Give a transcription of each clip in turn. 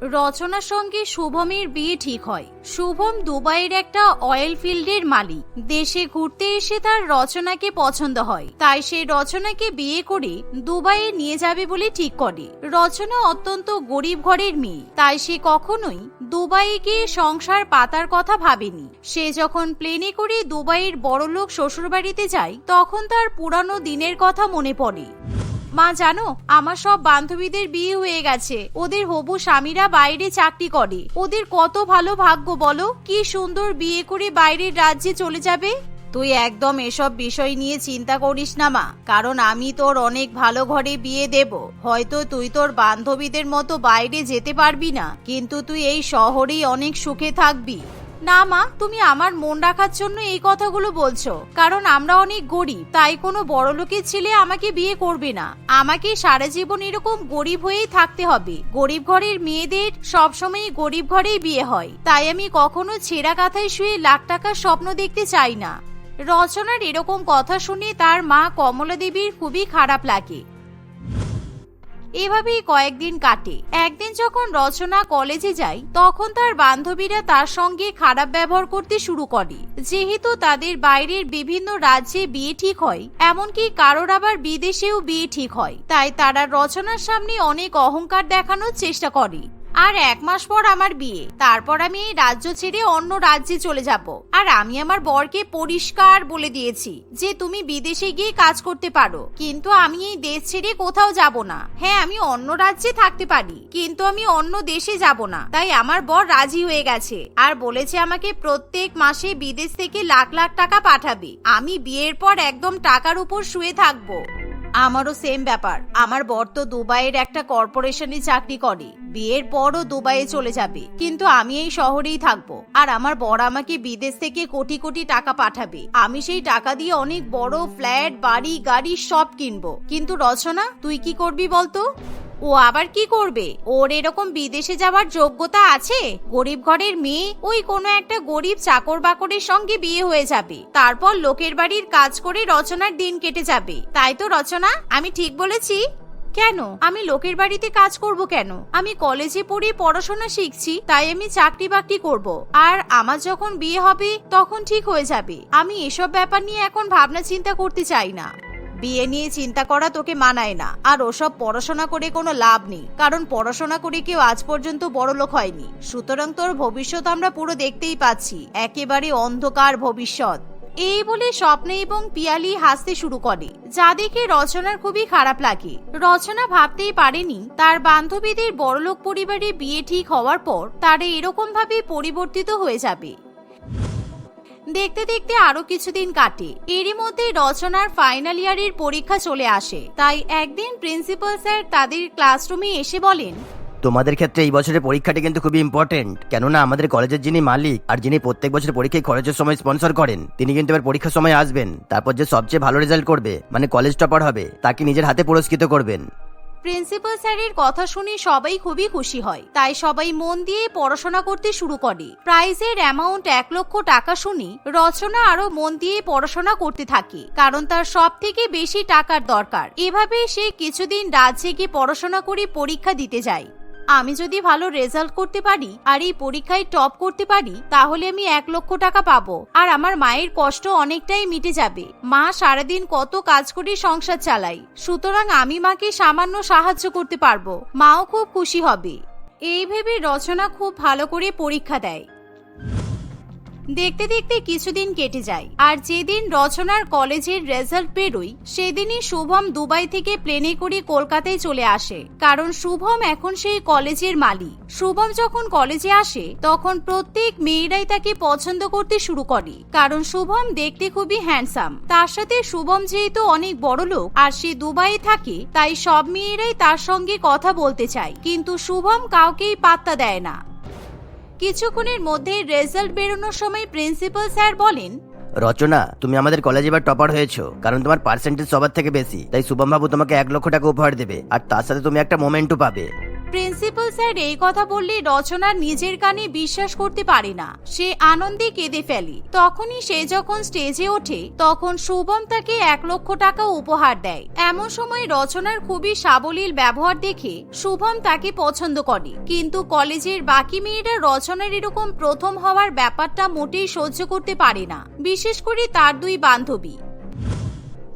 রচনার সঙ্গে শুভমের বিয়ে ঠিক হয়। শুভম দুবাইয়ের একটা অয়েল ফিল্ডের মালিক। দেশে ঘুরতে এসে তার রচনাকে পছন্দ হয়। তাই সে রচনাকে বিয়ে করে দুবাইয়ে নিয়ে যাবে বলে ঠিক করে। রচনা অত্যন্ত গরিব ঘরের মেয়ে। তাই সে কখনোই দুবাইয়ে গিয়ে সংসার পাতার কথা ভাবেনি। সে যখন প্লেনে করে দুবাইয়ের বড়লোক শ্বশুরবাড়িতে যায়, তখন তার পুরানো দিনের কথা মনে পড়ে। মা, জানো, আমার সব বান্ধবীদের বিয়ে হয়ে গেছে। ওদের হবু স্বামীরা বাইরে চাকরি করে। ওদের কত ভালো ভাগ্য বলো? কি সুন্দর বিয়ে করে বাইরের রাজ্যে চলে যাবে? তুই একদম এসব বিষয় নিয়ে চিন্তা করিস না, মা। কারণ আমি তোর অনেক ভালো ঘরে বিয়ে দেব। হয়তো তুই তোর বান্ধবীদের মতো বাইরে যেতে পারবি না। কিন্তু তুই এই শহরেই অনেক সুখে থাকবি। না মা, তুমি আমার মন রাখার জন্য এই কথাগুলো বলছো। কারণ আমরা অনেক গরিব, তাই কোনো বড় লোকের ছেলে আমাকে বিয়ে করবে না। আমাকে সারা জীবন এরকম গরিব হয়েই থাকতে হবে। গরিব ঘরের মেয়েদের সবসময় গরিব ঘরেই বিয়ে হয়। তাই আমি কখনো ছেঁড়া কাঁথায় শুয়ে লাখ টাকার স্বপ্ন দেখতে চাই না। রচনার এরকম কথা শুনে তার মা কমলা দেবীর খুবই খারাপ লাগে। এভাবেই কয়েকদিন কাটে। একদিন যখন রচনা কলেজে যায় তখন তার বান্ধবীরা তার সঙ্গে খারাপ ব্যবহার করতে শুরু করে। যেহেতু তাদের বাইরের বিভিন্ন রাজ্যে বিয়ে ঠিক হয়, এমনকি কারোর আবার বিদেশেও বিয়ে ঠিক হয়, তাই তারা রচনার সামনে অনেক অহংকার দেখানোর চেষ্টা করে। আর এক মাস পর আমার বিয়ে। তারপর আমি এই রাজ্য ছেড়ে অন্য রাজ্যে চলে যাব। আর আমি আমার বরকে পরিষ্কার বলে দিয়েছি যে তুমি বিদেশে গিয়ে কাজ করতে পারো। কিন্তু আমি এই দেশ ছেড়ে কোথাও যাব না। হ্যাঁ আমি অন্য রাজ্যে থাকতে পারি, কিন্তু আমি অন্য দেশে যাব না। তাই আমার বর রাজি হয়ে গেছে আর বলেছে আমাকে প্রত্যেক মাসে বিদেশ থেকে লাখ লাখ টাকা পাঠাবে। আমি বিয়ের পর একদম টাকার উপর শুয়ে থাকব। আমারও সেম ব্যাপার। আমার বর তো দুবাইয়ের একটা কর্পোরেশনে চাকরি করে। বিয়ের পরও দুবাইয়ে চলে যাবে। কিন্তু আমি এই শহরেই থাকব। আর আমার বর আমাকে বিদেশ থেকে কোটি কোটি টাকা পাঠাবে। আমি সেই টাকা দিয়ে অনেক বড় ফ্ল্যাট বাড়ি, গাড়ি সব কিনবো। কিন্তু রচনা, তুই কি করবি বলতো? ও আবার কি করবে? ওর এরকম বিদেশে যাওয়ার যোগ্যতা আছে? গরিব ঘরের মেয়ে ওই কোনো একটা গরিব চাকর বাকরের সঙ্গে বিয়ে হয়ে যাবে। তারপর লোকের বাড়ির কাজ করে রচনার দিন কেটে যাবে। তাই তো রচনা? আমি ঠিক বলেছি? কেন? আমি লোকের বাড়িতে কাজ করব কেন? আমি কলেজে পড়ে পড়াশোনা শিখছি, তাই আমি চাকরি বাকরি করব। আর আমার যখন বিয়ে হবে, তখন ঠিক হয়ে যাবে। আমি এসব ব্যাপার নিয়ে এখন ভাবনা চিন্তা করতে চাই না। বিয়ে নিয়ে চিন্তা করা তোকে মানায় না। আর ওসব পড়াশোনা করে কোনো লাভ নেই। কারণ পড়াশোনা করে কেউ আজ পর্যন্ত বড় লোক হয়নি। সুতরাং তোর ভবিষ্যৎ আমরা পুরো দেখতেই পাচ্ছি। একেবারে অন্ধকার ভবিষ্যৎ। এই বলে স্বপ্নে এবং পিয়ালি হাসতে শুরু করে। যা দেখে রচনার খুবই খারাপ লাগে। রচনা ভাবতেই পারেনি, তার বান্ধবীদের বড়লোক পরিবারে বিয়ে ঠিক হওয়ার পর তারা এরকম ভাবে পরিবর্তিত হয়ে যাবে। দেখতে দেখতে আরও কিছুদিন কাটে। এরই মধ্যে রচনার ফাইনাল ইয়ারের পরীক্ষা চলে আসে। তাই একদিন প্রিন্সিপাল স্যার তাদের ক্লাসরুমে এসে বলেন, তোমাদের ক্ষেত্রে এই বছরের পরীক্ষাটি কিন্তু খুবই ইম্পর্টেন্ট কেননা আমাদের কলেজের যিনি মালিক আর যিনি প্রত্যেক বছর পরীক্ষায় খরচের সময় স্পন্সর করেন, তিনি কিন্তু এবার পরীক্ষার সময় আসবেন। তারপর যে সবচেয়ে ভালো রেজাল্ট করবে মানে কলেজ টপার হবে, তাকে নিজের হাতে পুরস্কৃত করবেন। প্রিন্সিপাল স্যারের কথা শুনে সবাই খুবই খুশি হয়। তাই সবাই মন দিয়ে পড়াশোনা করতে শুরু করে। প্রাইজের অ্যামাউন্ট এক লক্ষ টাকা শুনে রচনা আরও মন দিয়ে পড়াশোনা করতে থাকে, কারণ তার সব থেকে বেশি টাকার দরকার। এভাবে সে কিছুদিন রাজ্যে গিয়ে পড়াশোনা করে পরীক্ষা দিতে যায়। আমি যদি ভালো রেজাল্ট করতে পারি আর এই পরীক্ষায় টপ করতে পারি, তাহলে আমি এক লক্ষ টাকা পাবো। আর আমার মায়ের কষ্ট অনেকটাই মিটে যাবে। মা সারাদিন কত কাজ করে সংসার চালাই। সুতরাং আমি মাকে সামান্য সাহায্য করতে পারব। মাও খুব খুশি হবে। এই ভেবে রচনা খুব ভালো করে পরীক্ষা দেয়। দেখতে দেখতে কিছুদিন কেটে যায়। আর যেদিন রচনার কলেজের রেজাল্ট বেরোয়, সেদিনই শুভম দুবাই থেকে প্লেনে করে কলকাতায় চলে আসে। কারণ শুভম এখন সেই কলেজের মালিক। শুভম যখন কলেজে আসে, তখন প্রত্যেক মেয়েরাই তাকে পছন্দ করতে শুরু করে। কারণ শুভম দেখতে খুবই হ্যান্ডসাম তার সাথে শুভম যেহেতু অনেক বড় লোক, আর সে দুবাইয়ে থাকে, তাই সব মেয়েরাই তার সঙ্গে কথা বলতে চায়। কিন্তু শুভম কাউকেই পাত্তা দেয় না। কিছুক্ষণের মধ্যে রেজাল্ট বেরোনোর সময় প্রিন্সিপাল স্যার বলেন, রচনা, তুমি আমাদের কলেজে এবার টপার হয়েছো, কারণ তোমার পার্সেন্টেজ সবার থেকে বেশি, তাই শুভম বাবু তোমাকে এক লক্ষ টাকা উপহার দেবে, আর তার সাথে তুমি একটা মোমেন্টও পাবে। প্রিন্সিপাল স্যার এই কথা বললে রচনা নিজের কানে বিশ্বাস করতে পারে না। সে আনন্দে কেঁদে ফেলে। তখনই সে যখন স্টেজে ওঠে, তখন শুভম তাকে এক লক্ষ টাকা উপহার দেয়। এমন সময় রচনার খুবই সাবলীল ব্যবহার দেখে শুভম তাকে পছন্দ করে। কিন্তু কলেজের বাকি মেয়েরা রচনার এরকম প্রথম হওয়ার ব্যাপারটা মোটেই সহ্য করতে পারে না। বিশেষ করে তার দুই বান্ধবী।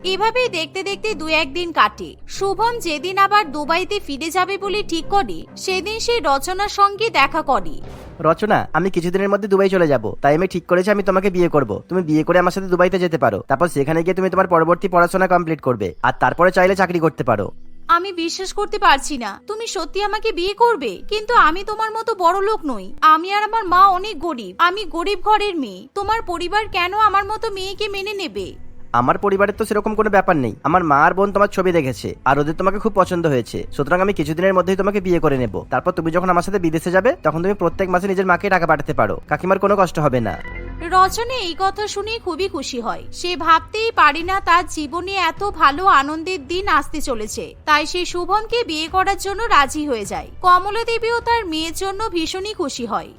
এভাবেই দেখতে দেখতে দু একদিন কাটে। শুভম যেদিন আবার দুবাইতে ফিরে যাবে বলে ঠিক করে সেদিন সে রচনার সঙ্গে দেখা করে। রচনা আমি কিছুদিনের মধ্যে দুবাই চলে যাব। তাই আমি ঠিক করেছি আমি তোমাকে বিয়ে করব। তুমি বিয়ে করে আমার সাথে দুবাইতে যেতে পারো। তারপর সেখানে গিয়ে তুমি তোমার পরবর্তী পড়াশোনা কমপ্লিট করবে। আর তারপরে চাইলে চাকরি করতে পারো। আমি বিশ্বাস করতে পারছি না। তুমি সত্যি আমাকে বিয়ে করবে? কিন্তু আমি তোমার মতো বড় লোক নই। আমি আর আমার মা অনেক গরিব। আমি গরিব ঘরের মেয়ে। তোমার পরিবার কেন আমার মতো মেয়েকে মেনে নেবে? আমার পরিবারের তো সেরকম কোনো ব্যাপার নেই। আমার মা আর বোন তোমার ছবি দেখেছে, আর ওদের তোমাকে খুব পছন্দ হয়েছে। সুতরাং আমি কিছুদিনের মধ্যেই তোমাকে বিয়ে করে নেব। তারপর তুমি যখন আমার সাথে বিদেশে যাবে, তখন তুমি প্রত্যেক মাসে নিজের মাকে টাকা পাঠাতে পারো। কাকিমার কোনো কষ্ট হবে না। রচনা এই কথা শুনে খুবই খুশি হয়। সে ভাবতেই পারে না তার জীবনে এত ভালো আনন্দের দিন আসতে চলেছে। তাই সে শুভমকে বিয়ে করার জন্য রাজি হয়ে যায়। কমলা দেবীও তার মেয়ের জন্য ভীষণই খুশি হয়।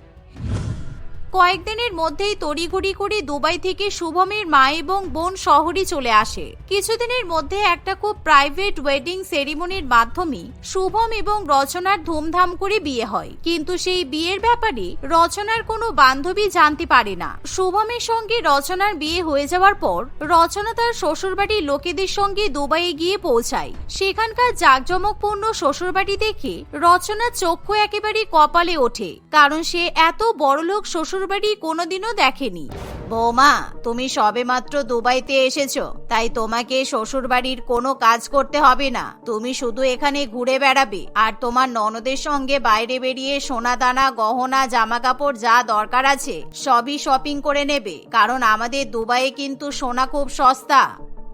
কয়েকদিনের মধ্যেই তড়িঘড়ি করে দুবাই থেকে শুভমের মা এবং বোন শহরে চলে আসে। কিছুদিনের মধ্যে একটা খুব প্রাইভেট ওয়েডিং সেরিমনির মাধ্যমে শুভম এবং রচনার ধুমধাম করে বিয়ে হয়। কিন্তু সেই বিয়ের ব্যাপারে রচনার কোনো বান্ধবী জানতে পারে না। শুভমের সঙ্গে রচনার বিয়ে হয়ে যাওয়ার পর রচনা তার শ্বশুরবাড়ির লোকেদের সঙ্গে দুবাইয়ে গিয়ে পৌঁছায়। সেখানকার জাঁকজমকপূর্ণ শ্বশুরবাড়ি দেখে রচনার চক্ষু একেবারে কপালে ওঠে। কারণ সে এত বড়লোক শ্বশুরবাড়ি কোনোদিনও দেখেনি। বৌমা, তুমি সবে মাত্র দুবাইতে এসেছ, তাই তোমাকে শ্বশুরবাড়ির কোনো কাজ করতে হবে না। তুমি শুধু এখানে ঘুরে বেড়াবে, আর তোমার ননদের সঙ্গে বাইরে বেরিয়ে সোনা দানা গহনা জামা কাপড় যা দরকার আছে, সবই শপিং করে নেবে, কারণ আমাদের দুবাইয়ে কিন্তু সোনা খুব সস্তা।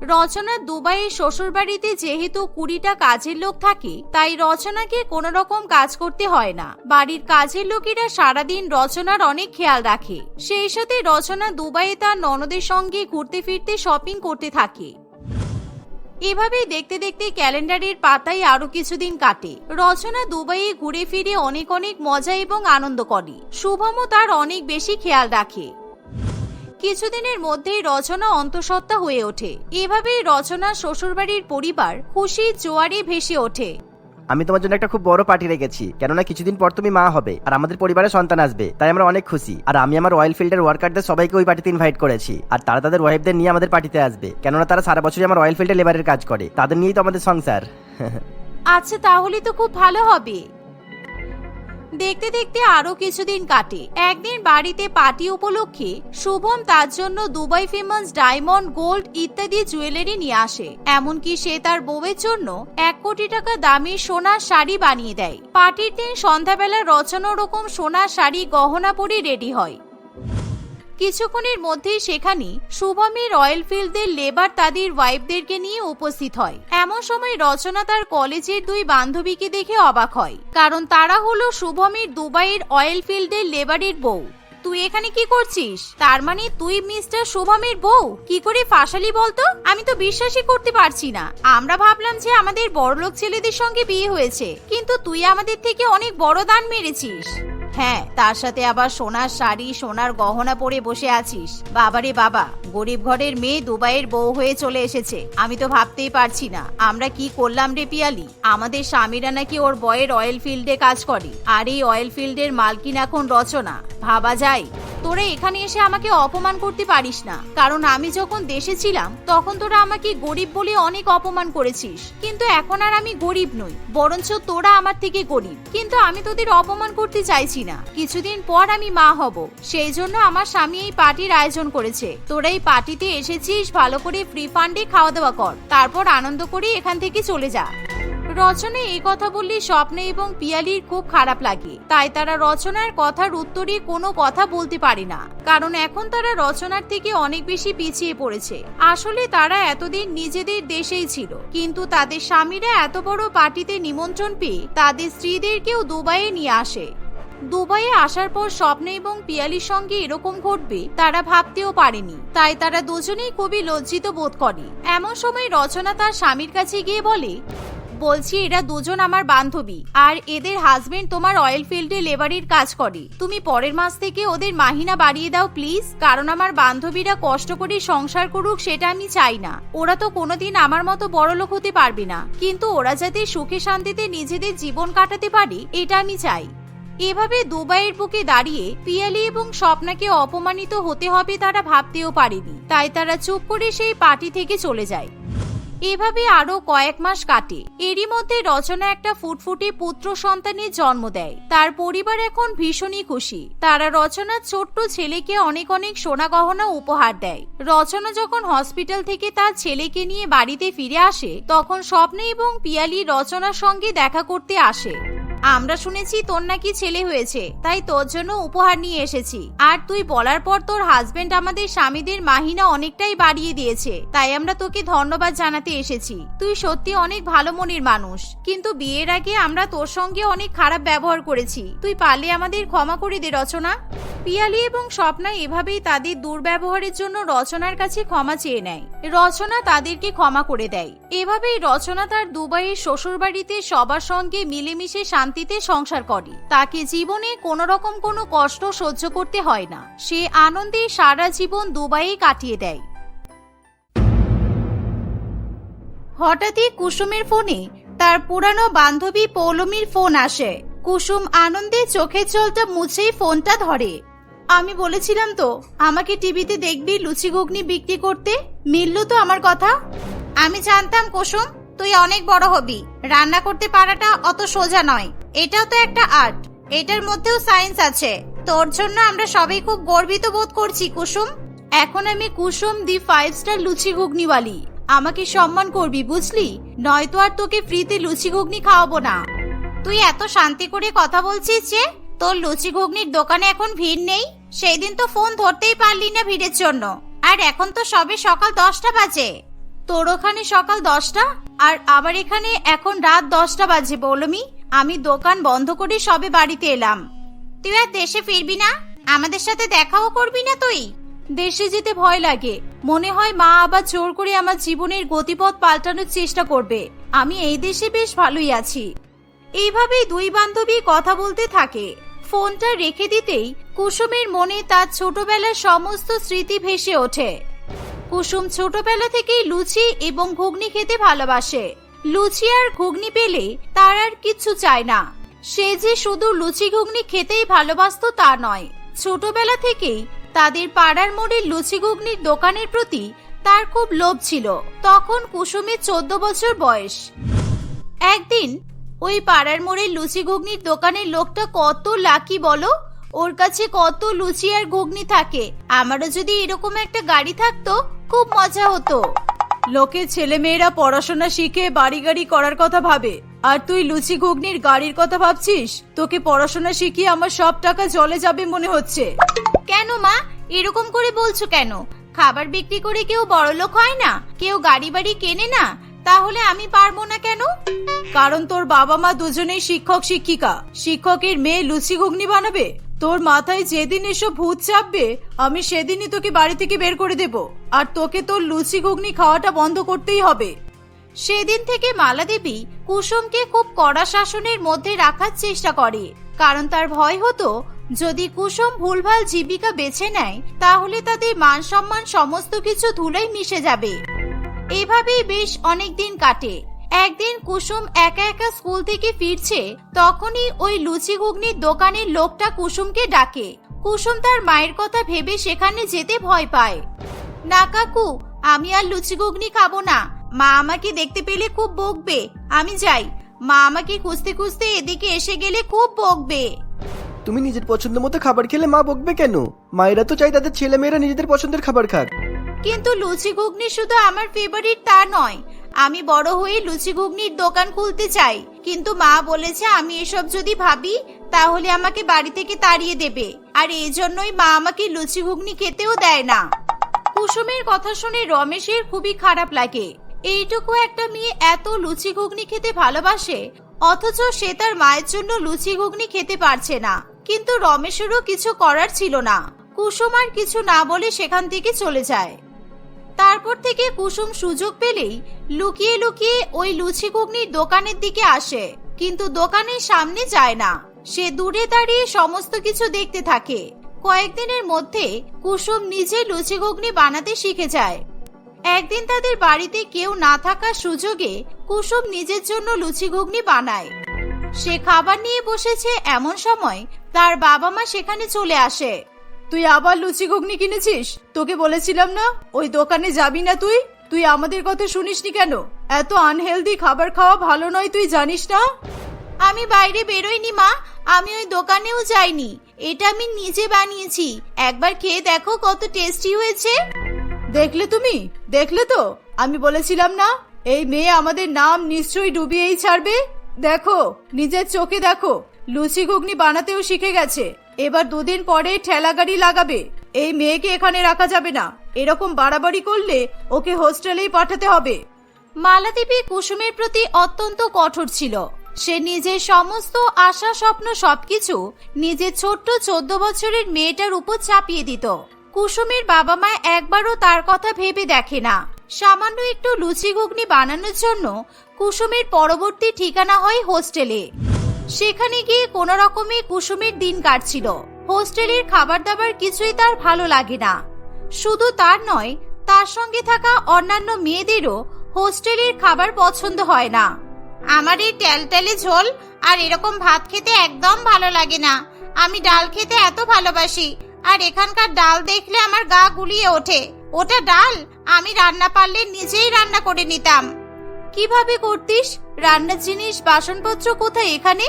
রচনা দুবাইয়ের শ্বশুরবাড়িতে যেহেতু কুড়িটা কাজের লোক থাকে, তাই রচনাকে কোনো রকম কাজ করতে হয় না। বাড়ির কাজের লোকেরা সারাদিন রচনার অনেক খেয়াল রাখে। সেই সাথে রচনা দুবাইয়ে তার ননদের সঙ্গে ঘুরতে ফিরতে শপিং করতে থাকে। এভাবেই দেখতে দেখতে ক্যালেন্ডারের পাতায় আরও কিছুদিন কাটে। রচনা দুবাইয়ে ঘুরে ফিরে অনেক অনেক মজা এবং আনন্দ করে। শুভমও তার অনেক বেশি খেয়াল রাখে। কিছুদিনের মধ্যেই রচনা অন্তঃসত্ত্বা হয়ে ওঠে। এভাবেই রচনা শ্বশুরবাড়ির পরিবার খুশি জোয়ারে ভেসে ওঠে। আমি তোমার জন্য একটা খুব বড় পার্টি রেখেছি কেননা কিছুদিন পর তুমি মা হবে আর আমাদের পরিবারে সন্তান আসবে তাই আমরা অনেক খুশি। আর আমি আমার অয়েল ফিল্ডের ওয়ার্কারদের সবাইকে ওই পার্টিতে ইনভাইট করেছি আর তারা তাদের ওয়াইফদের নিয়ে আমাদের পার্টিতে আসবে কেননা তারা সারা বছরই আমার অয়েল ফিল্ডে লেবারের কাজ করে তাদের নিয়েই তো আমাদের সংসার। আচ্ছা তাহলে তো খুব ভালো হবে। দেখতে দেখতে আরও কিছুদিন কাটে। একদিন বাড়িতে পার্টি উপলক্ষে শুভম তার জন্য দুবাই ফেমাস ডায়মন্ড, গোল্ড ইত্যাদি জুয়েলারি নিয়ে আসে। এমনকি সে তার বউয়ের জন্য এক কোটি টাকা দামের সোনার শাড়ি বানিয়ে দেয়। পার্টির দিন সন্ধ্যাবেলা রচনা রকম সোনার শাড়ি গহনা পরে রেডি হয়। কিছুক্ষণের মধ্যেই সেখানে শুভমের অয়েল ফিল্ডদের লেবার তাদের ওয়াইফদেরকে নিয়ে উপস্থিত হয়। এমন সময় রচনা তার কলেজের দুই বান্ধবীকে দেখে অবাক হয়, কারণ তারা হলো শুভমের দুবাইয়ের অয়েল ফিল্ডের লেবারের বউ। তুই এখানে কি করছিস? তার মানে তুই মিস্টার শুভমের বউ? কি করে ফাঁসালি বলতো? আমি তো বিশ্বাসই করতে পারছি না। আমরা ভাবলাম যে আমাদের বড়লোক ছেলেদের সঙ্গে বিয়ে হয়েছে, কিন্তু তুই আমাদের থেকে অনেক বড় দান মেরেছিস। হ্যাঁ তার সাথে আবার সোনার শাড়ি, সোনার গহনা পরে বসে আছিস। বাবারে বাবা, গরিব ঘরের মেয়ে দুবাইয়ের বউ হয়ে চলে এসেছে। আমি তো ভাবতেই পারছি না, আমরা কি করলাম রে পিয়ালি? আমাদের স্বামীরা নাকি ওর বয়ের অয়েল ফিল্ডে কাজ করে, আর এই অয়েল ফিল্ডের মালকিন এখন রচনা। ভাবা যায়। তোরা এখানে এসে আমাকে অপমান করতে পারিস না, কারণ আমি যখন দেশে ছিলাম, তখন তোরা আমাকে গরিব বলে অনেক অপমান করেছিস। কিন্তু এখন আর আমি গরিব নই, বরঞ্চ তোরা আমার থেকে গরিব। কিন্তু আমি তোদের অপমান করতে চাইছি না। কিছুদিন পর আমি মা হব। সেই জন্য আমার স্বামী এই পার্টির আয়োজন করেছে। তোরা এই পার্টিতে এসেছিস, ভালো করে ফ্রি ফান্ডে খাওয়া দাওয়া কর। তারপর আনন্দ করে এখান থেকে চলে যা। রচনা এই কথা বললে স্বপ্নে এবং পিয়ালির খুব খারাপ লাগে। তাই তারা রচনার কথার উত্তরে কোনো কথা বলতে পারে না। কারণ এখন তারা রচনার থেকে অনেক বেশি পিছিয়ে পড়েছে। আসলে তারা এতদিন নিজেদের দেশেই ছিল। কিন্তু তাদের স্বামীরা এত বড় পার্টিতে নিমন্ত্রণ পেয়ে তাদের স্ত্রীদেরকেও দুবাইয়ে নিয়ে আসে। দুবাইয়ে আসার পর স্বপ্ন এবং পিয়ালির সঙ্গে এরকম ঘটবে, তারা ভাবতেও পারেনি। তাই তারা দুজনেই খুবই লজ্জিত বোধ করে। এমন সময় রচনা তার স্বামীর কাছে গিয়ে বলে, বলছি, এরা দুজন আমার বান্ধবী, আর এদের হাজবেন্ড তোমার অয়েল ফিল্ডে লেবারির কাজ করে। তুমি পরের মাস থেকে ওদের মাহিনা বাড়িয়ে দাও প্লিজ কারণ আমার বান্ধবীরা কষ্ট করে সংসার করুক, সেটা আমি চাই না। ওরা তো কোনোদিন আমার মতো বড়লোক হতে পারবে না। কিন্তু ওরা যাতে সুখে শান্তিতে নিজেদের জীবন কাটাতে পারে, এটা আমি চাই। এভাবে দুবাইয়ের বুকে দাঁড়িয়ে পিয়ালি এবং স্বপ্নাকে অপমানিত হতে হবে তারা ভাবতেও পারেনি। তাই তারা চুপ করে সেই পার্টি থেকে চলে যায়। এভাবে আরও কয়েক মাস কাটে। এরই মধ্যে রচনা একটা ফুটফুটে পুত্র সন্তানের জন্ম দেয়। তার পরিবার এখন ভীষণই খুশি। তারা রচনার ছোট্ট ছেলেকে অনেক অনেক সোনা গহনা উপহার দেয়। রচনা যখন হসপিটাল থেকে তার ছেলেকে নিয়ে বাড়িতে ফিরে আসে, তখন স্বপ্নে এবং পিয়ালি রচনার সঙ্গে দেখা করতে আসে। আমরা শুনেছি তোর নাকি ছেলে হয়েছে, তাই তোর জন্য উপহার নিয়ে এসেছি। আর তুই বলার পর তোর হাজবেন্ড আমাদের স্বামীদের মাহিনা অনেকটাই বাড়িয়ে দিয়েছে, তাই আমরা তোকে ধন্যবাদ জানাতে এসেছি। তুই সত্যি অনেক ভালো মনের মানুষ, কিন্তু বিয়ের আগে আমরা তোর সঙ্গে অনেক খারাপ ব্যবহার করেছি। তুই পারলে আমাদের ক্ষমা করে দে, রচনা। পিয়ালি এবং স্বপ্না এভাবেই তাদের দুর্ব্যবহারের জন্য রচনার কাছে ক্ষমা চেয়ে নেয়। রচনা তাদেরকে ক্ষমা করে দেয়। এভাবেই রচনা তার দুবাইয়ের শ্বশুর বাড়িতে সবার সঙ্গে মিলেমিশে শান্তিতে সংসার করে। তাকে জীবনে কোনো রকম কোনো কষ্ট সহ্য করতে হয় না। সে আনন্দে সারা জীবন দুবাইয়ে কাটিয়ে দেয়। হঠাৎই কুসুমের ফোনে তার পুরানো বান্ধবী পৌলমীর ফোন আসে। কুসুম আনন্দে চোখের জলটা মুছেই ফোনটা ধরে। আমি বলেছিলাম তো, আমাকে টিভিতে দেখবি লুচি ঘুগনি বিক্রি করতে? মিলল তো আমার কথা? আমি জানতাম, কুসুম, তুই অনেক বড় হবি। রান্না করতে পারাটা অত সোজা নয়। এটাও তো একটা আর্ট। এটার মধ্যেও সায়েন্স আছে। তোর জন্য আমরা সবাই খুব গর্বিত বোধ করছি, কুসুম। এখন আমি কুসুম দি ফাইভ স্টার লুচি ঘুগনিওয়ালি। আমাকে সম্মান করবি, বুঝলি? নয়তো আর তোকে ফ্রিতে লুচি ঘুগনি খাওয়াবো না। তুই এত শান্তি করে কথা বলছিস যে, তোর লুচি ঘুগনির দোকানে এখন ভিড় নেই। সেই দিন তো ফোন ধরতেই পারলি না ভিড়ের জন্য। আর এখন তো সবে সকাল দশটা বাজে। তোর ওখানে সকাল দশটা, আর আবার এখানে এখন রাত দশটা বাজে, বলমি। আমি দোকান বন্ধ করে সবে বাড়িতে এলাম। তুই আর দেশে ফিরবি না? আমাদের সাথে দেখাও করবি না তুই? দেশে যেতে ভয় লাগে। মনে হয় মা আবার জোর করে আমার জীবনের গতিপথ পাল্টানোর চেষ্টা করবে। আমি এই দেশে বেশ ভালোই আছি। এইভাবেই দুই বান্ধবী কথা বলতে থাকে। ফোনটা রেখে দিতেই কুসুমের মনে তার ছোটবেলার সমস্ত স্মৃতি ভেসে ওঠে। কুসুম ছোটবেলা থেকেই লুচি এবং ঘুগনি খেতে ভালোবাসে। লুচি আর ঘুগনি পেলে তার আর কিচ্ছু চায় না। সে যে শুধু লুচি ঘুগনি খেতেই ভালোবাসতো তা নয়। ছোটবেলা থেকেই তাদের পাড়ার মোড়ের লুচি ঘুগনির দোকানের প্রতি তার খুব লোভ ছিল। তখন কুসুমের চোদ্দ বছর বয়স। একদিন ওই পাড়ার মোড়ের লুচি ঘুগনির দোকানের লোকটা কত লাকি বলো? ওর কাছে কত লুচি আর ঘুগনি থাকে? আমারও যদি এরকম একটা গাড়ি থাকতো, খুব মজা হতো। লোকে ছেলে মেয়েরা পড়াশোনা শিখে বাড়ি গাড়ি করার কথা ভাবে। আর তুই লুচি ঘুগনির গাড়ির কথা ভাবছিস? তোকে পড়াশোনা শিখিয়ে আমার সব টাকা জলে যাবে মনে হচ্ছে। কেন মা? এরকম করে বলছো কেন? খাবার বিক্রি করে কেউ বড়লোক হয় না? কেউ গাড়ি বাড়ি কেনে না? তাহলে আমি পারব না কেন? কারণ তোর বাবা মা দুজনেই শিক্ষক শিক্ষিকা। শিক্ষকের মেয়ে লুচি ঘুগনি বানাবে? তোর মাথায় যেদিন এসব ভূত চাপবে, আমি সেদিনই তোকে বাড়ি থেকে বের করে দেব। আর তোকে তোর লুচি ঘুগনি খাওয়াটা বন্ধ করতেই হবে। সেদিন থেকে মালা দেবী কুসুমকে খুব কড়া শাসনের মধ্যে রাখার চেষ্টা করে। কারণ তার ভয় হতো, যদি কুসুম ভুলভাল জীবিকা বেছে নেয়, তাহলে তাদের মান সম্মান সমস্ত কিছু ধুলোয় মিশে যাবে। এভাবেই বেশ অনেক দিন কাটে। একদিন কুসুম একা একা স্কুল থেকে ফিরছে তখনই ওই লুচি ঘুগনির দোকানের লোকটা কুসুমকে ডাকে। কুসুম তার মায়ের কথা ভেবে সেখানে যেতে ভয় পায়। না কাকু আমি আর লুচি ঘুগনি খাব না। মা আমাকে দেখতে পেলে খুব বকবে। আমি যাই। মা আমাকে খুঁজতে খুঁজতে এদিকে এসে গেলে খুব বকবে। তুমি নিজের পছন্দ মতো খাবার খেলে মা বকবে কেন? মায়েরা তো চাই তাদের ছেলে মেয়েরা নিজেদের পছন্দের খাবার খাক। কিন্তু লুচি ঘুগনি শুধু আমার ফেভারিট তা নয়। আমি বড় হয়ে লুচি ঘুগনির দোকান খুলতে চাই, কিন্তু মা বলেছে আমি এসব যদি ভাবি, তাহলে আমাকে বাড়ি থেকে তাড়িয়ে দেবে। আর এই জন্যই মা আমাকে লুচি ঘুগনি খেতেও দেয় না। কুসুমের কথা শুনে রমেশের খুবই খারাপ লাগে। এইটুকু একটা মেয়ে এত লুচি ঘুগনি খেতে ভালোবাসে, অথচ সে তার মায়ের জন্য লুচি ঘুগনি খেতে পারছে না। কিন্তু রমেশেরও কিছু করার ছিল না। কুসুম আর কিছু না বলে সেখান থেকে চলে যায়। তারপর থেকে কুসুম সুযোগ পেলেই লুকিয়ে লুকিয়ে ওই লুচি ঘুগনির দোকানের দিকে আসে। কিন্তু দোকানের সামনে যায় না। সে দূরে দাঁড়িয়ে সমস্ত কিছু দেখতে থাকে। কয়েকদিনের মধ্যে কুসুম নিজে লুচি ঘুগনি বানাতে শিখে যায়। একদিন তাদের বাড়িতে কেউ না থাকার সুযোগে কুসুম নিজের জন্য লুচি ঘুগনি বানায়। সে খাবার নিয়ে বসেছে এমন সময় তার বাবা মা সেখানে চলে আসে। তুই আবার লুচি ঘুগনি কিনেছিস? তোকে বলেছিলাম না ওই দোকানে যাবি না তুই? তুই আমাদের কথা শুনিসনি কেন? এত আনহেলদি খাবার খাওয়া ভালো নয় তুই জানিস না? আমি বাইরে বেরোইনি মা। আমি ওই দোকানেও যাইনি। এটা আমি নিজে বানিয়েছি। একবার খেয়ে দেখো কত টেস্টি হয়েছে। দেখলে তুমি? দেখলে তো? আমি বলেছিলাম না এই মেয়ে আমাদের নাম নিশ্চয়ই ডুবিয়েই ছাড়বে? দেখো নিজের চোখে দেখো। লুচি ঘুগনি বানাতেও শিখে গেছে। এবার দুদিন পরে ঠেলা গাড়ি লাগাবে। এই মেয়েকে এখানে রাখা যাবে না। এরকম বাড়াবাড়ি করলে ওকে হোস্টেলেই পাঠাতে হবে। মালাদেবী কুসুমের প্রতি অত্যন্ত কঠোর ছিল। সে নিজের সমস্ত আশা, স্বপ্ন, সবকিছু নিজের ছোট্ট চোদ্দ বছরের মেয়েটার উপর চাপিয়ে দিত। কুসুমের বাবা মা একবারও তার কথা ভেবে দেখে না। সামান্য একটু লুচি ঘুগনি বানানোর জন্য কুসুমের পরবর্তী ঠিকানা হয় হোস্টেলে। সেখানে গিয়ে কোনো রকমে কুসুমের দিন কাটছিল। হোস্টেলের খাবার দাবার কিছুই তার ভালো লাগে না। শুধু তার নয়, তার সঙ্গে থাকা অন্যান্য মেয়েদেরও হোস্টেলের খাবার পছন্দ হয় না। আমার এই টেলটেলে ঝোল আর এরকম ভাত খেতে একদম ভালো লাগে না। আমি ডাল খেতে এত ভালোবাসি, আর এখানকার ডাল দেখলে আমার গা গুলিয়ে ওঠে। ওটা ডাল, আমি রান্না পারলে নিজেই রান্না করে নিতাম। কীভাবে করতিস? রান্নার জিনিস, বাসনপত্র কোথায় এখানে?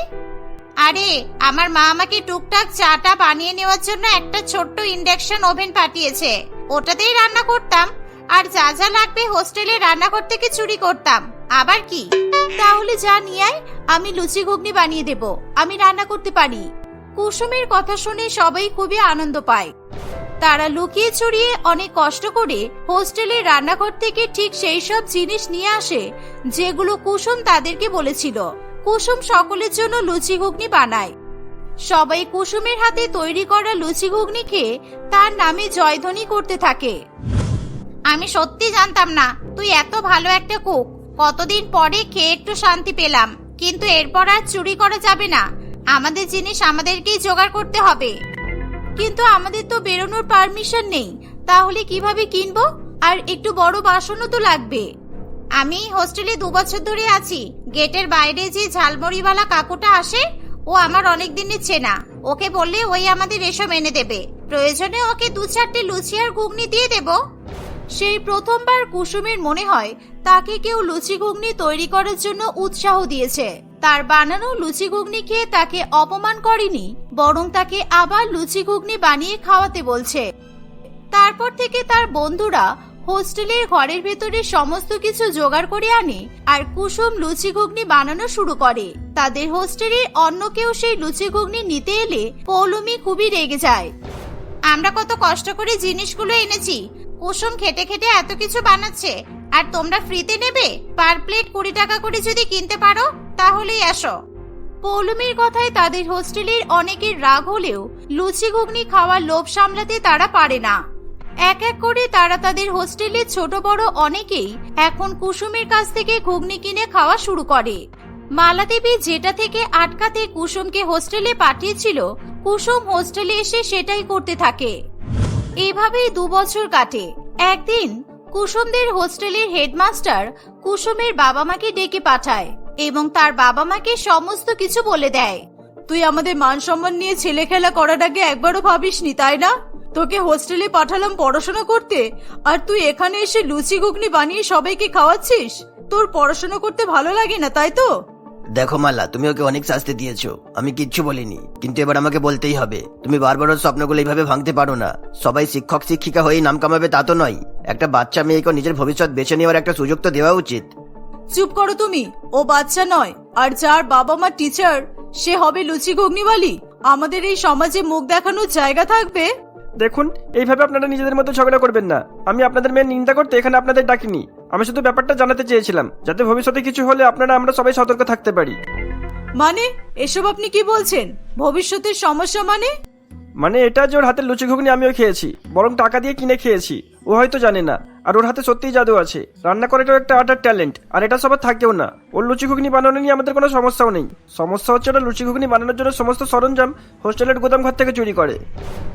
আরে, আমার মা আমাকে টুকটাক চাটা বানিয়ে নেওয়ার জন্য একটা ছোট্ট ইন্ডাকশন ওভেন পাঠিয়েছে। ওটাতেই রান্না করতাম। আর যা যা লাগবে হোস্টেলে রান্নাঘর থেকে চুরি করতাম? আবার কি? তাহলে যা নিয়ে আয়, আমি লুচি ঘুগনি বানিয়ে দেব। আমি রান্না করতে পারি। কুসুমের কথা শুনে সবাই খুবই আনন্দ পায়। তারা লুকিয়ে ছড়িয়ে অনেক কষ্ট করে হোস্টেলের রান্নাঘর থেকে ঠিক সেই সব জিনিস নিয়ে আসে, যেগুলো কুসুম তাদেরকে বলেছিল। কুসুম সকলের জন্য লুচি ঘুগনি বানায়। সবাই কুসুমের হাতে তৈরি করা লুচি ঘুগনি খেয়ে তার নামে জয়ধ্বনি করতে থাকে। আমি সত্যি জানতাম না, তুই এত ভালো একটা কুক। কতদিন পরে খেয়ে একটু শান্তি পেলাম, কিন্তু এরপর আর চুরি করা যাবে না। আমাদের জিনিস আমাদেরকেই জোগাড় করতে হবে। কিন্তু আমাদের তো বেরোনোর পারমিশন নেই। তাহলে কীভাবে কিনবো? আর একটু বড় বাসনও তো লাগবে। আমি হোস্টেলে দু বছর ধরে আছি। গেটের বাইরে যে ঝালমুড়িওয়ালা কাকুটা আসে, ও আমার অনেক দিনের চেনা। ওকে বললে ওই আমাদের এসব এনে দেবে। প্রয়োজনে ওকে দু চারটে লুচি আর ঘুগনি দিয়ে দেবো। সেই প্রথমবার কুসুমের মনে হয় তাকে কেউ লুচি ঘুগনি তৈরি করার জন্য উৎসাহ দিয়েছে। তার বানানো লুচি ঘুগনি খেয়ে তাকে অপমান করেনি, বরং তাকে আবার লুচি ঘুগনি বানিয়ে খাওয়াতে বলছে। তারপর থেকে তার বন্ধুরা হোস্টেলের ঘরের ভেতরে সমস্ত কিছু জোগাড় করে আনে আর কুসুম লুচি ঘুগনি বানানো শুরু করে। তাদের হোস্টেলের অন্য কেউ সেই লুচি ঘুগনি নিতে এলে পৌলমি খুবই রেগে যায়। আমরা কত কষ্ট করে জিনিসগুলো এনেছি। কুসুম খেটে খেটে এত কিছু বানাচ্ছে। আর তোমরা ফ্রিতে নেবে? পার প্লেট কুড়ি টাকা করে যদি কিনতে পারো, তাহলেই আসো। পৌলমীর কথায় তাদের হোস্টেলের অনেকের রাগ হলেও লুচি ঘুগনি খাওয়ার লোভ সামলাতে তারা পারে না। এক এক করে তারা তাদের হোস্টেলের ছোট বড় অনেকেই এখন কুসুমের কাছ থেকে ঘুগনি কিনে খাওয়া শুরু করে। মালাদেবী যেটা থেকে আটকাতে কুসুমকে হোস্টেলে পাঠিয়েছিল, কুসুম হোস্টেলে এসে সেটাই করতে থাকে। এভাবেই দু বছর কাটে। একদিন কুসুমদের হোস্টেলের হেডমাস্টার কুসুমের বাবা মাকে ডেকে পাঠায় এবং তার বাবা মাকে সমস্ত কিছু বলে দেয়। তুই আমাদের মান সম্মান নিয়ে ছেলে খেলা করার আগে একবারও ভাবিসনি, তাই না? তোকে হোস্টেলে পাঠালাম পড়াশোনা করতে, আর তুই এখানে এসে লুচি ঘুগনি বানিয়ে সবাইকে খাওয়াচ্ছিস? তোর পড়াশোনা করতে ভালো লাগে না, তাই তো? দেখো মালা, তুমি ওকে অনেক শাস্তি দিয়েছ, আমি কিচ্ছু বলিনি, কিন্তু এবার আমাকে বলতেই হবে, তুমি বারবার ওর স্বপ্নগুলো এইভাবে ভাঙতে পারো না, সবাই শিক্ষক শিক্ষিকা হয়েই নাম কামাবে তা তো নয়। একটা বাচ্চা মেয়েকে নিজের ভবিষ্যৎ বেছে নেওয়ার একটা সুযোগ তো দেওয়া উচিত। চুপ করো তুমি ও বাচ্চা নয় আর যার বাবা মা টিচার সে হবে লুচি ঘুগনিওয়ালি। আমাদের এই সমাজে মুখ দেখানোর জায়গা থাকবে। দেখুন এইভাবে আপনারা নিজেদের মধ্যে ঝগড়া করবেন না। আমি আপনাদের মেয়ের নিন্দা করতে এখানে আপনাদের ডাকিনি। আমি শুধু ব্যাপারটা জানাতে চেয়েছিলাম যাতে ভবিষ্যতে কিছু হলে আপনারা আমরা সবাই সতর্ক থাকতে পারি। মানে এসব আপনি কি বলছেন? ভবিষ্যতের সমস্যা মানে? মানে এটা যে ওর হাতের লুচি ঘুগনি আমিও খেয়েছি বরং টাকা দিয়ে কিনে খেয়েছি। ও হয়তো জানে না। আর ওর হাতে সত্যিই জাদু আছে। রান্না করাটাও একটা আর্টার ট্যালেন্ট। আর এটা সবার থাকেও না। ওর লুচি ঘুগনি বানানো নিয়ে আমাদের কোনো সমস্যাও নেই। সমস্যা হচ্ছে ওটা লুচি ঘুগনি বানানোর জন্য সমস্ত সরঞ্জাম হোস্টেলের গোদাম ঘর থেকে চুরি করে।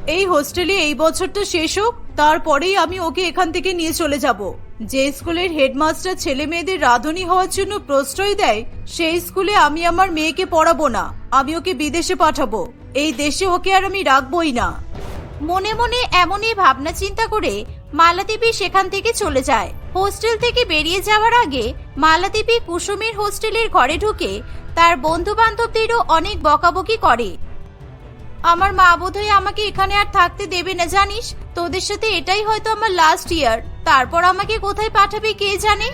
এই হোস্টেলে এই বছরটা শেষ হোক তারপরেই আমি ওকে এখান থেকে নিয়ে চলে যাব। যে স্কুলের হেডমাস্টার ছেলে মেয়েদের রাঁধুনি হওয়ার জন্য প্রশ্রয় দেয় সেই স্কুলে আমি আমার মেয়েকে পড়াবো না। আমি ওকে বিদেশে পাঠাবো। এই দেশে ওকে আর আমি রাখবই না। মনে মনে এমনই ভাবনা চিন্তা করে মালাদেবী সেখান থেকে চলে যায়। হোস্টেল থেকে বেরিয়ে যাওয়ার আগে মালাদেবী কুসুমের হোস্টেলের ঘরে ঢুকে তার বন্ধু বান্ধবদেরও অনেক বকাবকি করে। আমার মা বোধহয় আমাকে এখানে আর থাকতে দেবে না, জানিস? তোদের সাথে এটাই হয়তো আমার লাস্ট ইয়ার তারপর আমাকে কোথায় পাঠাবে কে জানে?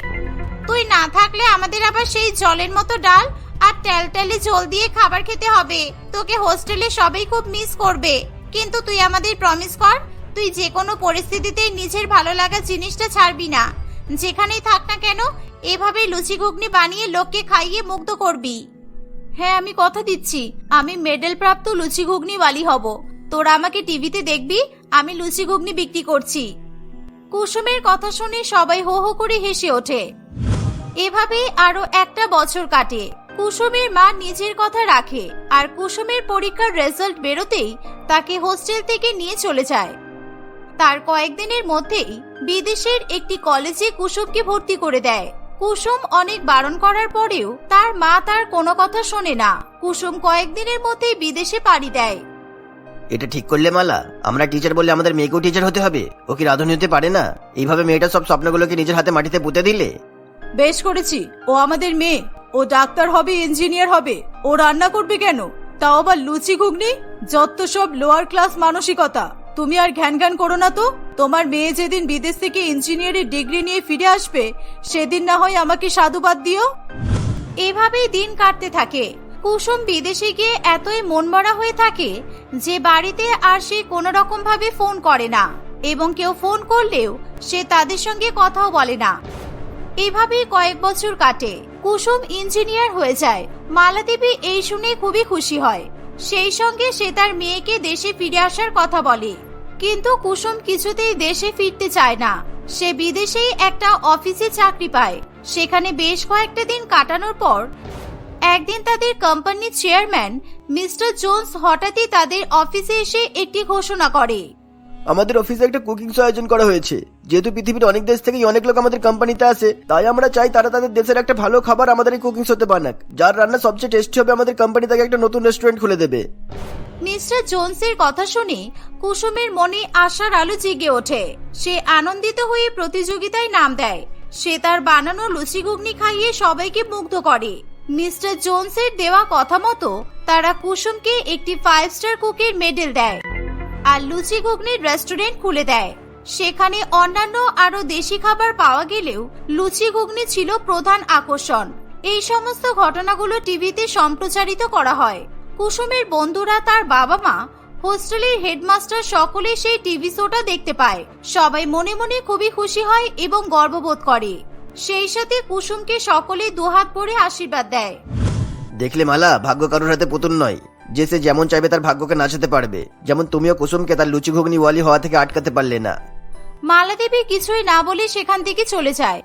তুই না থাকলে আমাদের আবার সেই জলের মতো ডাল আর টেলটেলে জল দিয়ে খাবার খেতে হবে। তোকে হোস্টেলে সবাই খুব মিস করবে। কিন্তু তুই আমাদের প্রমিস কর তুই যে কোনো পরিস্থিতিতে নিজের ভালো লাগা জিনিসটা ছাড়বি না। যেখানেই থাক না কেন এভাবে লুচি ঘুগনি বানিয়ে লোককে খাইয়ে মুগ্ধ করবি। হ্যাঁ আমি কথা দিচ্ছি। আমি মেডেল প্রাপ্ত লুচি ঘুগনি বালি হব। তোরা আমাকে টিভিতে দেখবি, আমি লুচি ঘুগনি বিক্রি করছি। কুসুমের কথা শুনে সবাই হো হো করে হেসে ওঠে। এভাবে আরও একটা বছর কাটে। কুসুমের মা নিজের কথা রাখে, আর কুসুমের পরীক্ষার রেজাল্ট বেরোতেই তাকে হোস্টেল থেকে নিয়ে চলে যায়। তার কয়েকদিনের মধ্যেই বিদেশের একটি কলেজে কুসুমকে ভর্তি করে দেয়। কুসুম অনেক বারণ করার পরেও তার মা তার কোনো কথা শোনে না। কুসুম কয়েকদিনের মধ্যেই বিদেশে পাড়ি দেয়। এটা ঠিক করলে মালা আমরা টিচার বললে আমাদের মেয়েকেও টিচার হতে হবে। ও কি রাধুনি হতে পারে না? এইভাবে মেয়েটা সব স্বপ্নগুলোকে নিজের হাতে মাটিতে পুঁতে দিলে? বেশ করেছি ও আমাদের মেয়ে। ও ডাক্তার হবে ইঞ্জিনিয়ার হবে। ও রান্না করবে কেন? তাও আবার লুচি ঘুগনি? যত সব লোয়ার ক্লাস মানসিকতা। তুমি আর ঘ্যান ঘ্যান করো না তো। তোমার মেয়ে যেদিন বিদেশ থেকে ইঞ্জিনিয়ারিং ডিগ্রি নিয়ে ফিরে আসবে, সেদিন না হয় আমাকে সাধুবাদ দিও। এভাবেই দিন কাটতে থাকে। কুসুম বিদেশে গিয়ে এতই মনমরা হয়ে থাকে যে বাড়িতে আর সে কোনো রকম ভাবে ফোন করে না, এবং কেউ ফোন করলেও সে তাদের সঙ্গে কথাও বলে না। এভাবেই কয়েক বছর কাটে। কুসুম ইঞ্জিনিয়ার হয়ে যায়। মালাদেবী এই শুনে খুবই খুশি হয়। সেই সঙ্গে সে তার মেয়েকে দেশে ফিরে আসার কথা বলে। কিন্তু কুসুম কিছুতেই দেশে ফিরতে চায় না। সে বিদেশেই একটা অফিসে চাকরি পায়। সেখানে বেশ কয়েকটা দিন কাটানোর পর একদিন তাদের কোম্পানির চেয়ারম্যান মিস্টার জোন্স হঠাৎই তাদের অফিসে এসে একটি ঘোষণা করে। আমাদের অফিসে একটা কুকিং শো আয়োজন করা হয়েছে। যেহেতু পৃথিবীর অনেক দেশ থেকেই অনেক লোক আমাদের কোম্পানিতে আসে, তাই আমরা চাই তারা তাদের দেশের একটা ভালো খাবার আমাদের এই কুকিং শোতে বানাক, যার রান্না সবচেয়ে টেস্টি হবে আমাদের কোম্পানি থেকে একটা নতুন রেস্টুরেন্ট খুলে দেবে। মিস্টার জোনসের কথা শুনে কুসুমের মনে আশার আলো জেগে ওঠে। সে আনন্দিত হয়ে প্রতিযোগিতায় নাম দেয়। সে তার বানানো লুচি ঘুগনি খাইয়ে সবাইকে মুগ্ধ করে। মিস্টার জোনসের দেওয়া কথা মতো তারা কুসুমকে একটি ফাইভ স্টার কুকের মেডেল দেয়। আর লুচি ঘুগনির রেস্টুরেন্ট খুলে দেয়। সেখানে অন্যান্য আরও দেশি খাবার পাওয়া গেলেও লুচি ঘুগনি ছিল প্রধান আকর্ষণ। এই সমস্ত ঘটনাগুলো টিভিতে সম্প্রচারিত করা হয়। কুসুমের বন্ধুরা তার বাবা মা হোস্টেলের হেডমাস্টার সকলে সেই টিভি শোটা দেখতে পায়। সবাই মনে মনে খুবই খুশি হয় এবং গর্ববোধ করে। সেই সাথে কুসুমকে সকলে দুহাত ভরে আশীর্বাদ দেয়। দেখলে মালা, ভাগ্য কারোর হাতে পুতুল নয়। যে সে যেমন চাইবে তার ভাগ্যকে নাচাতে পারবে। যেমন তুমিও কুসুমকে তার লুচি ঘুগনি ওয়ালি হওয়া থেকে আটকাতে পারলে না। মালাদেবী কিছুই না বলে সেখান থেকে চলে যায়।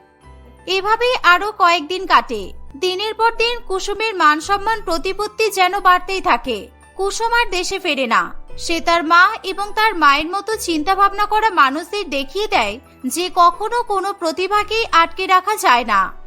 এভাবেই আরও কয়েকদিন কাটে। দিনের পর দিন কুসুমের মান সম্মান প্রতিপত্তি যেন বাড়তেই থাকে। কুসুম আর দেশে ফেরে না। সে তার মা এবং তার মায়ের মতো চিন্তা ভাবনা করা মানুষদের দেখিয়ে দেয় যে কখনো কোনো প্রতিভাকেই আটকে রাখা যায় না।